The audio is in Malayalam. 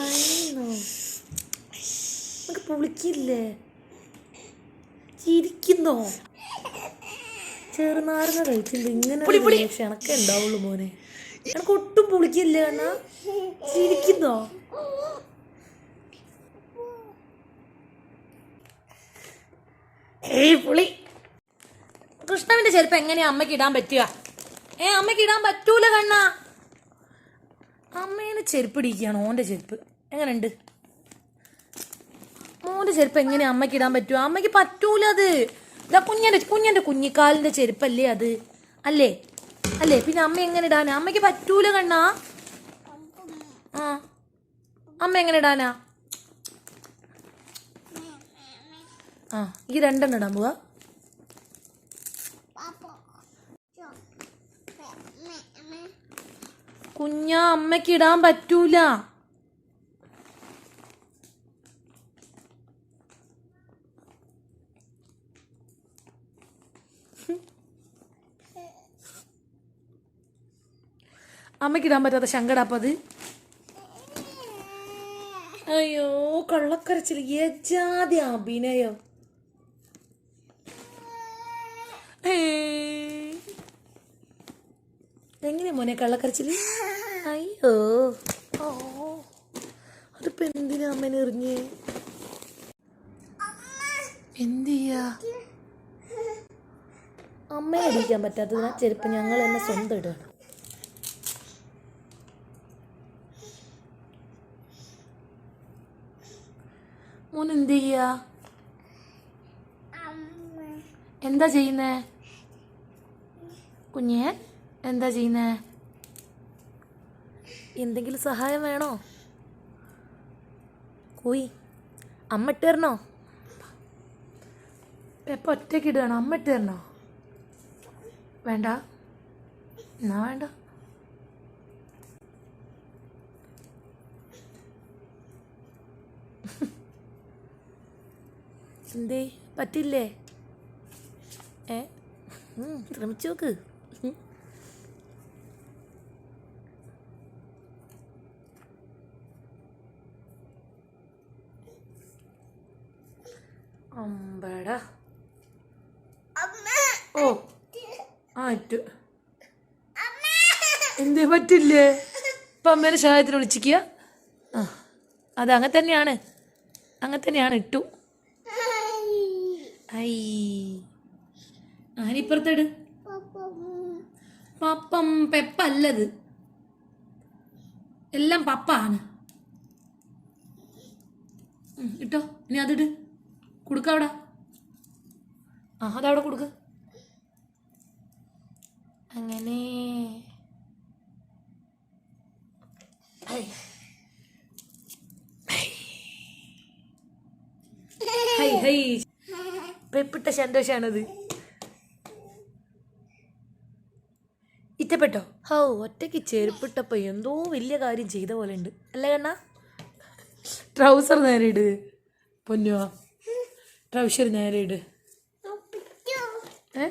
ആയിരുന്നോ? നമുക്ക് പുളിക്കില്ലേ? ചിരിക്കുന്നോ? ചെറുനാറിന കഴിച്ചില്ല ഇങ്ങനെ ക്ഷണക്കെ ഉണ്ടാവുള്ളൂ മോനെ. എനക്ക് ഒട്ടും പുളിക്കില്ല എന്നാ ചിരിക്കുന്നോ? ഏയ് പുളി. കൃഷ്ണവിന്റെ ചെരുപ്പ് എങ്ങനെയാ അമ്മയ്ക്ക് ഇടാൻ പറ്റുക? ഏ അമ്മയ്ക്ക് ഇടാൻ പറ്റൂല കണ്ണ. അമ്മേനെ ചെരുപ്പ് ഇടിക്കുകയാണ് ഓന്റെ ചെരുപ്പ്. എങ്ങനെയുണ്ട്? മോന്റെ ചെരുപ്പ് എങ്ങനെ അമ്മയ്ക്ക് ഇടാൻ പറ്റുമോ അമ്മയ്ക്ക് പറ്റൂല അത്. ഇതാ കുഞ്ഞന്റെ കുഞ്ഞന്റെ കുഞ്ഞിക്കാലിന്റെ ചെരുപ്പല്ലേ അത്? അല്ലേ? അല്ലേ? പിന്നെ അമ്മ എങ്ങനെ ഇടാനാ? അമ്മയ്ക്ക് പറ്റൂല കണ്ണാ. ആ. അമ്മ എങ്ങനെ ഇടാനാ? ആ ഈ രണ്ടെണ്ണം ഇടാൻ പോവാ. കുഞ്ഞാ അമ്മയ്ക്ക് ഇടാൻ പറ്റൂല അമ്മയ്ക്ക് ഇടാൻ പറ്റാത്ത ശങ്കടാപ്പത് അയ്യോ കള്ളക്കരച്ചിൽ. യജാതി അഭിനയം. ഏ. എങ്ങനെയാ മോനെ കള്ളക്കരച്ചിൽ? അയ്യോ. ഓ അതിപ്പോ എന്തിനാ അമ്മനെ എറിഞ്ഞേ? എന്തിയാ അമ്മയെ അടിക്കാൻ പറ്റാത്തതിനാ ചെരുപ്പ് ഞങ്ങൾ തന്നെ സ്വന്തം ഇടുകയാണ് മോൻ എന്ത് ചെയ്യാ എന്താ ചെയ്യുന്നേ? കുഞ്ഞേ? എന്താ ചെയ്യുന്നേ? എന്തെങ്കിലും സഹായം വേണോ? കോയി അമ്മ ഇട്ട് തരണോ? എപ്പ ഒറ്റയ്ക്ക് ഇടുകയാണോ. അമ്മ ഇട്ട് തരണോ? വേണ്ട. എന്നാ വേണ്ട. എന്തേ? പറ്റില്ലേ? ഏ? ശ്രമിച്ചു നോക്ക്. അമ്പടാ. ഓ ആറ്റു. എന്തേ പറ്റില്ലേ? ഇപ്പൊ അമ്മേനെ സഹായത്തിന് വിളിച്ചിക്കുക ആ അത് അങ്ങനെ തന്നെയാണ്. അങ്ങനെ തന്നെയാണ് ഇട്ടു. ഐ. ആനിപ്പുറത്തെട്. പപ്പം പെപ്പല്ലത്. എല്ലാം പപ്പ ആണ് ഇട്ടോ ഇനി അതിട്. കൊടുക്ക അവിടെ ആ അതവിടെ കൊടുക്ക. അങ്ങനെ. പെപ്പിട്ട സന്തോഷാണത്. ഇഷ്ടപ്പെട്ടോ ഹോ ഒറ്റയ്ക്ക് ചെരുപ്പിട്ടപ്പോ എന്തോ വലിയ കാര്യം ചെയ്ത പോലെ ഉണ്ട് അല്ലേ കണ്ണ? ട്രൗസർ നേരെ ഇട്. പൊന്നുവാ ട്രൗസർ നേരെ ഇട്. ഏ?